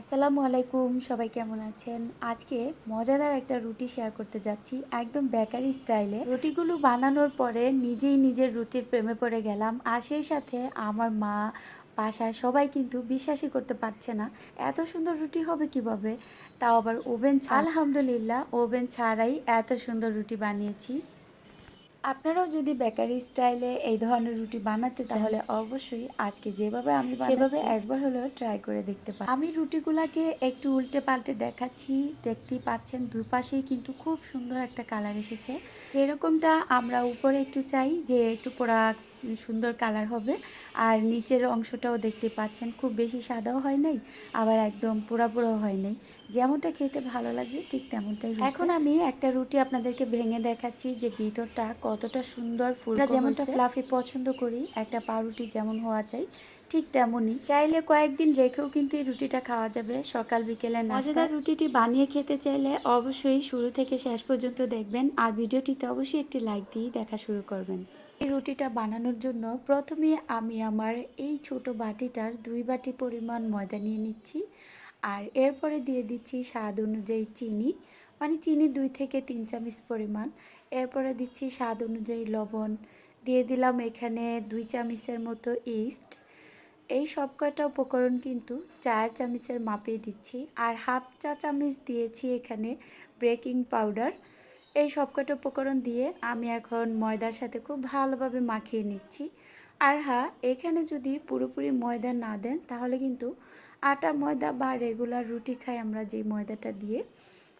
আসসালামু আলাইকুম, সবাই কেমন আছেন? আজকে মজাদার একটা রুটি শেয়ার করতে যাচ্ছি, একদম বেকারি স্টাইলে রুটিগুলো বানানোর পরে নিজেই নিজের রুটির প্রেমে পড়ে গেলাম, আর সেই সাথে আমার মা, বাসায় সবাই কিন্তু বিশ্বাসই করতে পারছে না, এত সুন্দর রুটি হবে কীভাবে? তাও আবার ওভেন আলহামদুলিল্লাহ, ওভেন ছাড়াই এত সুন্দর রুটি বানিয়েছি। আপনারাও যদি বেকারি স্টাইলে এই ধরনের রুটি বানাতে তাহলে অবশ্যই আজকে যেভাবে আমি সেভাবে একবার হলেও ট্রাই করে দেখতে পারি আমি রুটিগুলাকে একটু উল্টে পাল্টে দেখাচ্ছি দেখতেই পাচ্ছেন দুই পাশেই কিন্তু খুব সুন্দর একটা কালার এসেছে। যেরকমটা আমরা উপরে একটু চাই যে একটু পোড়া সুন্দর কালার হবে। আর নিচের অংশটাও দেখতে পাচ্ছেন খুব বেশি সাদাও হয় নাই আবার একদম পোড়া পোড়াও হয় নাই। যেমনটা খেতে ভালো লাগবে ঠিক তেমনটাই এখন আমি একটা রুটি আপনাদেরকে ভেঙে দেখাচ্ছি যে ভিতরটা কতটা সুন্দর ফুল যেমনটা ফ্লাফি পছন্দ করি একটা পাউরুটি যেমন হওয়া চাই ঠিক তেমনই। চাইলে কয়েকদিন রেখেও কিন্তু এই রুটিটা খাওয়া যাবে সকাল বিকেলে মজাদার রুটিটি বানিয়ে খেতে চাইলে অবশ্যই শুরু থেকে শেষ পর্যন্ত দেখবেন আর ভিডিওটিতে অবশ্যই একটি লাইক দিয়ে দেখা শুরু করবেন। রুটিটা বানানোর জন্য প্রথমে আমি আমার এই ছোট বাটিটার দুই বাটি পরিমাণ ময়দা নিয়ে নিচ্ছি। আর এরপরে দিয়ে দিচ্ছি স্বাদ অনুযায়ী চিনি মানে চিনি দুই থেকে তিন চামচ পরিমাণ। এরপরে দিচ্ছি স্বাদ অনুযায়ী লবণ। দিয়ে দিলাম এখানে দুই চামচের মতো ইস্ট। এই সব কয়টা উপকরণ কিন্তু চার চামচের মাপে দিচ্ছি। আর হাফ চা চামচ দিয়েছি এখানে বেকিং পাউডার। এই সব কটা উপকরণ দিয়ে আমি এখন ময়দার সাথে খুব ভালোভাবে মাখিয়ে নিচ্ছি। আর হ্যাঁ এখানে যদি পুরোপুরি ময়দা না দেন, তাহলে কিন্তু আটা, ময়দা বা রেগুলার রুটি খাই আমরা যে ময়দাটা দিয়ে,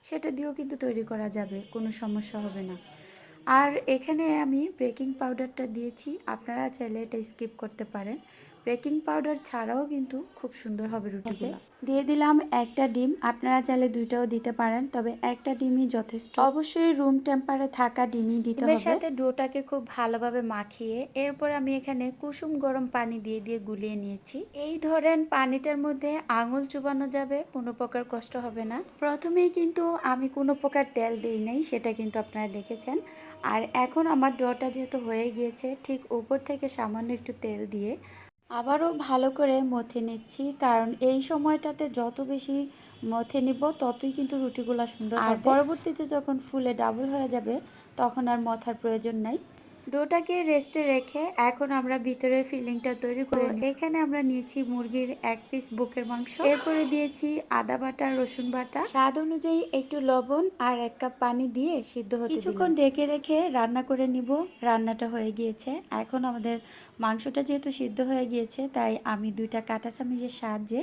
সেটা দিয়েও কিন্তু তৈরি করা যাবে, কোনো সমস্যা হবে না। আর এখানে আমি বেকিং পাউডারটা দিয়েছি, আপনারা চাইলে এটা স্কিপ করতে পারেন। বেকিং পাউডার ছাড়াও কিন্তু খুব সুন্দর হবে রুটিগুলো। দিয়ে দিলাম একটা ডিম। আপনারা চাইলে দুইটাও দিতে পারেন তবে একটা ডিমই যথেষ্ট। অবশ্যই রুম টেম্পারে থাকা ডিমই দিতে হবে। সাথে ডোটাকে খুব ভালোভাবে মাখিয়ে এরপর আমি এখানে কুসুম গরম পানি দিয়ে দিয়ে গুলিয়ে নিয়েছি। এই ধরেন পানিটার মধ্যে আঙুল চুবানো যাবে কোনো প্রকার কষ্ট হবে না। প্রথমেই কিন্তু আমি কোনো প্রকার তেল দিই নাই সেটা কিন্তু আপনারা দেখেছেন। আর এখন আমার ডোটা যেহেতু হয়ে গিয়েছে ঠিক উপর থেকে সামান্য একটু তেল দিয়ে আবারও ভালো করে মথে নিচ্ছি কারণ এই সময়টাতে যত বেশি মথে নিব ততই কিন্তু রুটিগুলো সুন্দর আর পরবর্তীতে যখন ফুলে ডাবল হয়ে যাবে তখন আর মথার প্রয়োজন নাই। ডোটাকে রেস্টে রেখে এখন আমরা ভিতরের ফিলিংটা তৈরি করে এখানে আমরা নিয়েছি মুরগির এক পিস বুকের মাংস। এরপরে দিয়েছি আদা বাটা রসুন বাটা। স্বাদ অনুযায়ী একটু লবণ আর এক কাপ পানি দিয়ে সিদ্ধ হতে কিছুক্ষণ ঢেকে রেখে রান্না করে নিব। রান্নাটা হয়ে গিয়েছে। এখন আমাদের মাংসটা যেহেতু সিদ্ধ হয়ে গিয়েছে তাই আমি দুইটা কাঁটা চামিচের সাহায্যে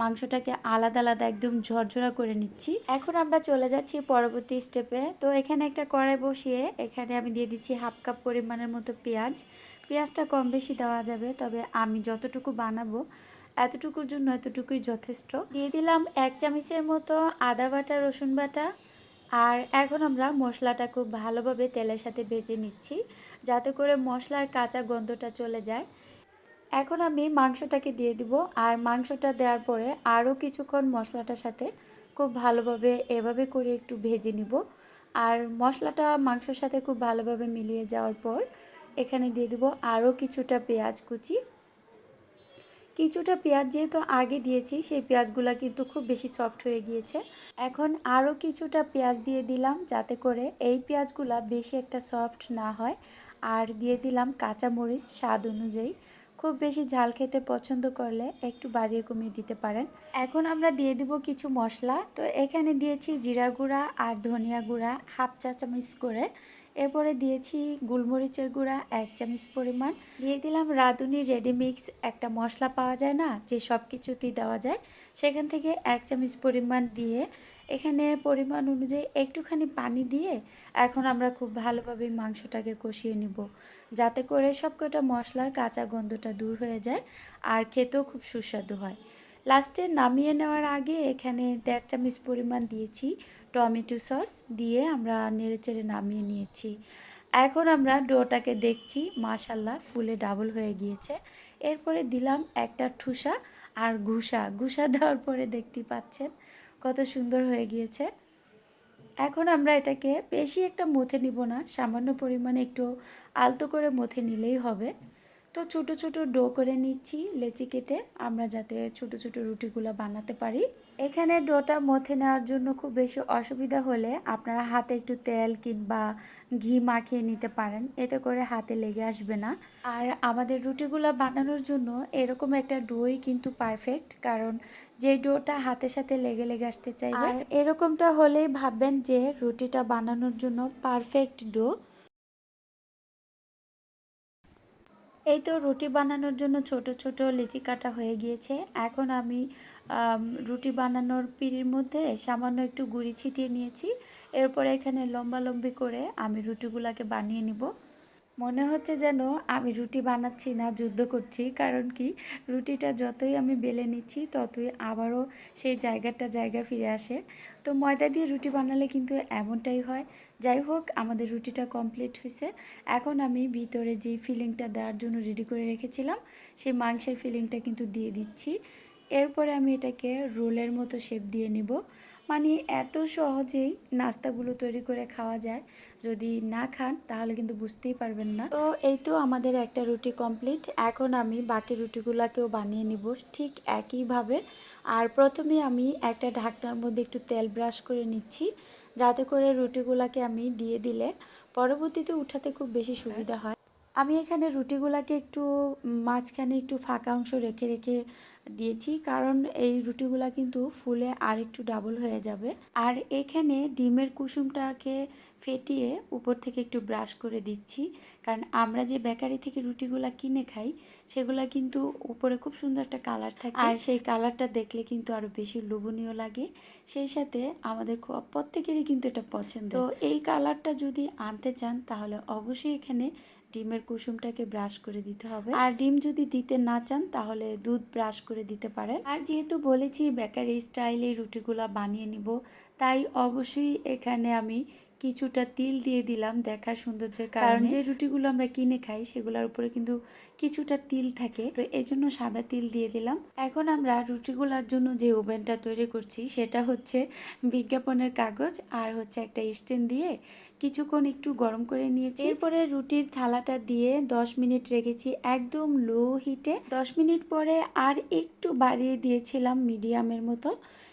মাংসটাকে আলাদা আলাদা একদম ঝরঝরা করে নিচ্ছি। এখন আমরা চলে যাচ্ছি পরবর্তী স্টেপে তো এখানে একটা কড়াই বসিয়ে এখানে আমি দিয়ে দিচ্ছি হাফ কাপ পরিমাণের মতো পেঁয়াজ। পেঁয়াজটা কম বেশি দেওয়া যাবে, তবে আমি যতটুকু বানাবো এতটুকুর জন্য এতটুকুই যথেষ্ট। দিয়ে দিলাম এক চামচের মতো আদা বাটা, রসুন বাটা। আর এখন আমরা মশলাটা খুব ভালোভাবে তেলের সাথে ভেজে নিচ্ছি, যাতে করে মশলার কাঁচা গন্ধটা চলে যায়। এখন আমি মাংসটাকে দিয়ে দিব। আর মাংসটা দেওয়ার পরে আরও কিছুক্ষণ মশলাটার সাথে খুব ভালোভাবে এভাবে করে একটু ভেজে নিব। আর মশলাটা মাংসর সাথে খুব ভালোভাবে মিলিয়ে যাওয়ার পর এখানে দিয়ে দিব আরও কিছুটা পেঁয়াজ কুচি। কিছুটা পেঁয়াজ যেহেতু আগে দিয়েছি, সেই পেঁয়াজগুলো কিন্তু খুব বেশি সফট হয়ে গিয়েছে। এখন আরও কিছুটা পেঁয়াজ দিয়ে দিলাম যাতে করে এই পেঁয়াজগুলা বেশি একটা সফট না হয়। আর দিয়ে দিলাম কাঁচামরিচ স্বাদ অনুযায়ী। খুব বেশি ঝাল খেতে পছন্দ করলে একটু বাড়িয়ে কমিয়ে দিতে পারেন। এখন আমরা দিয়ে দিব কিছু মশলা। তো এখানে দিয়েছি জিরা গুঁড়া আর ধনিয়া গুঁড়া, হাফ চা চামচ করে। এরপরে দিয়েছি গোলমরিচের গুঁড়া এক চামচ পরিমাণ। দিয়ে দিলাম রাঁধুনি রেডি মিক্স একটা মশলা পাওয়া যায় না, যে সব কিছুতেই দেওয়া যায়, সেখান থেকে এক চামচ পরিমাণ দিয়ে এখানে পরিমাণ অনুযায়ী একটুখানি পানি দিয়ে এখন আমরা খুব ভালোভাবে মাংসটাকে কষিয়ে নিব। যাতে করে সব সবকটা মশলার কাঁচা গন্ধটা দূর হয়ে যায় আর খেতেও খুব সুস্বাদু হয়। লাস্টে নামিয়ে নেওয়ার আগে এখানে দেড় চামচ পরিমাণ দিয়েছি টমেটো সস দিয়ে আমরা নেড়েচেড়ে নামিয়ে নিয়েছি। এখন আমরা ডোটাকে দেখছি মাশাল্লাহ ফুলে ডাবল হয়ে গিয়েছে। এরপরে দিলাম একটা ঠুসা আর ঘুষা। ঘুষা দেওয়ার পরে দেখতে পাচ্ছেন কত সুন্দর হয়ে গিয়েছে। এখন আমরা এটাকে বেশি একটা মথে নিব না, সামান্য পরিমাণে একটু আলতো করে মথে নিলেই হবে। তো ছোট ছোট ডো করে নিচ্ছি লেচি কেটে আমরা যাতে ছোট ছোট রুটিগুলো বানাতে পারি। এখানে ডোটা মথে নেওয়ার জন্য খুব বেশি অসুবিধা হলে আপনারা হাতে একটু তেল কিংবা ঘি মাখিয়ে নিতে পারেন এতে করে হাতে লেগে আসবে না। আর আমাদের রুটিগুলো বানানোর জন্য এরকম একটা ডোই কিন্তু পারফেক্ট কারণ যে ডোটা হাতের সাথে লেগে লেগে আসতে চাই আর এরকমটা হলেই ভাববেন যে রুটিটা বানানোর জন্য পারফেক্ট ডো। এই তো রুটি বানানোর জন্য ছোট ছোট লিচি কাটা হয়ে গিয়েছে। এখন আমি রুটি বানানোর পিড়ির মধ্যে সামান্য একটু গুঁড়ি ছিটিয়ে নিয়েছি। এরপরে এখানে লম্বা লম্বি করে আমি রুটিগুলোকে বানিয়ে নিব। মনে হচ্ছে যেন আমি রুটি বানাচ্ছি না, যুদ্ধ করছি। কারণ কি? রুটিটা যতই আমি বেলে নিচ্ছি, ততই আবারও সেই জায়গাটা জায়গা ফিরে আসে। তো ময়দা দিয়ে রুটি বানালে কিন্তু এমনটাই হয়। যাই হোক, আমাদের রুটিটা কমপ্লিট হয়েছে। এখন আমি ভিতরে যে ফিলিংটা দেওয়ার জন্য রেডি করে রেখেছিলাম, সেই মাংসের ফিলিংটা কিন্তু দিয়ে দিচ্ছি। এরপরে আমি এটাকে রোলের মতো শেপ দিয়ে নিব। মানে এত সহজেই নাস্তাগুলো তৈরি করে খাওয়া যায়। যদি না খান, তাহলে কিন্তু বুঝতেই পারবেন না। তো এই তো আমাদের একটা রুটি কমপ্লিট এখন আমি বাকি রুটিগুলোকেও বানিয়ে নিব ঠিক একইভাবে। আর প্রথমে আমি একটা ঢাকনার মধ্যে একটু তেল ব্রাশ করে নিচ্ছি, যাতে করে রুটিগুলোকে আমি দিয়ে দিলে পরবর্তীতে উঠাতে খুব বেশি সুবিধা হয়। আমি এখানে রুটিগুলাকে একটু মাঝখানে একটু ফাঁকা অংশ রেখে রেখে দিয়েছি। কারণ এই রুটিগুলা কিন্তু ফুলে আর একটু ডাবল হয়ে যাবে। আর এখানে ডিমের কুসুমটাকে ফেটিয়ে উপর থেকে একটু ব্রাশ করে দিচ্ছি। কারণ আমরা যে বেকারি থেকে রুটিগুলা কিনে খাই সেগুলা কিন্তু উপরে খুব সুন্দর একটা কালার থাকে। আর সেই কালারটা দেখলে কিন্তু আরও বেশি লোভনীয় লাগে। সেই সাথে আমাদের খুব- প্রত্যেকেরই কিন্তু এটা পছন্দ তো এই কালারটা যদি আনতে চান তাহলে অবশ্যই এখানে ডিমের কুসুমটাকে ব্রাশ করে দিতে হবে। আর ডিম যদি দিতে না চান তাহলে দুধ ব্রাশ করে দিতে পারেন। আর যেহেতু বলেছি বেকারি স্টাইলে রুটিগুলা বানিয়ে নিব তাই অবশ্যই এখানে আমি কিছুটা তিল দিয়ে দিলাম দেখার সৌন্দর্যের কারণ। যে রুটিগুলো আমরা কিনে খাই সেগুলোর উপরে কিন্তু কিছুটা তিল থাকে। তো এই জন্য সাদা তিল দিয়ে দিলাম। এখন আমরা রুটিগুলোর জন্য যে ওভেনটা তৈরি করছি সেটা হচ্ছে বিজ্ঞাপনের কাগজ আর হচ্ছে একটা স্ট্যান্ড দিয়ে কিছুক্ষণ একটু গরম করে নিয়েছি। এরপরে রুটির থালাটা দিয়ে 10 মিনিট রেখেছি একদম লো হিটে। 10 মিনিট পরে আর একটু বাড়িয়ে দিয়েছিলাম মিডিয়ামের মতো।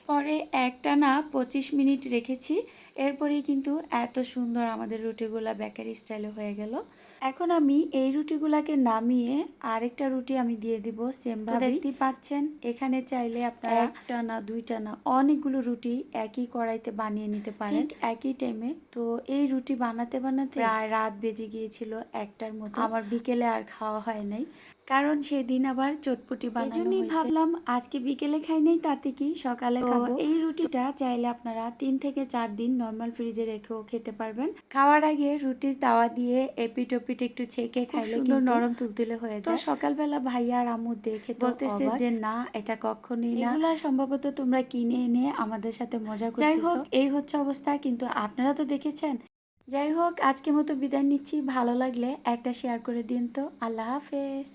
পরে একটানা পঁচিশ মিনিট রেখেছি। এরপরেই কিন্তু এত সুন্দর আমাদের রুটিগুলা বেকারি স্টাইলে হয়ে গেল। এখন আমি এই রুটিগুলাকে নামিয়ে আরেকটা রুটি আমি দিয়ে দিব সেম ভাবে দেখতেই পাচ্ছেন এখানে চাইলে আপনারা একটা না দুইটা না অনেকগুলো রুটি একই কড়াইতে বানিয়ে নিতে পারেন। একই টাইমে তো এই রুটি বানাতে বানাতে প্রায় রাত বেজে গিয়েছিল একটার মতো। আমার বিকেলে আর খাওয়া হয় নাই। কারণ সেদিন আবার চটপটি বানানো এজন্যই ভাবলাম আজকে বিকেলে খাই নাই তাতে কি সকালে খাব। এই রুটিটা চাইলে আপনারা তিন থেকে চার দিন নর্মাল ফ্রিজে রেখেও খেতে পারবেন। খাওয়ার আগে রুটির তাওয়া দিয়ে এপিট ওপিট একটু ছেঁকে খাইলে কিন্তু নরম তুলতুলে হয়ে যায়। সকালবেলা ভাইয়া আর আম্মু দেখে বলতেছে যে না এটা কখনোই না। এগুলা সম্ভবত তোমরা কিনে এনে আমাদের সাথে মজা করতেছো। যাই হোক এই হচ্ছে অবস্থা কিন্তু আপনারা তো দেখেছেন। যাই হোক আজকের মতো বিদায় নিচ্ছি। ভালো লাগলে একটা শেয়ার করে দিন তো। আল্লাহ হাফেজ।